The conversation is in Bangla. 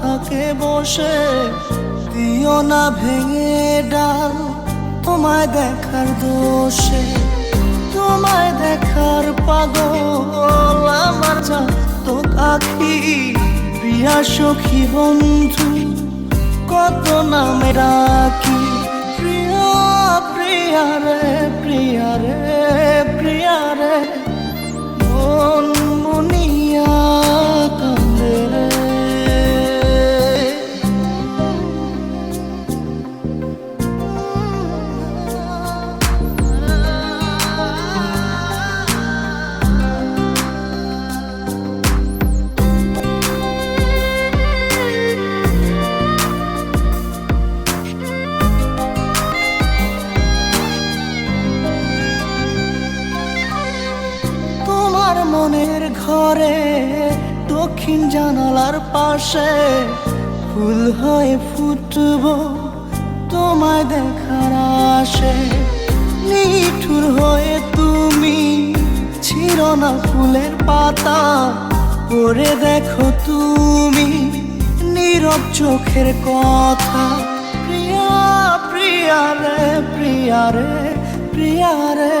থাকে বসে, দিও না ভেঙে ডাল, তোমায় দেখার দোষে, তোমায় দেখার পাগল আমার তো কাকি প্রিয়া সখী বন্ধু, কত নামে রাখি ঘরে, দক্ষিণ জানালার পাশে ফুল হয়ে ফুটব তোমায় দেখার আসে নিঠুর হয়ে তুমি ছিল না ফুলের পাতা পরে দেখো তুমি নীরব চোখের কথা। প্রিয়া প্রিয়া রে প্রিয়া রে প্রিয়া রে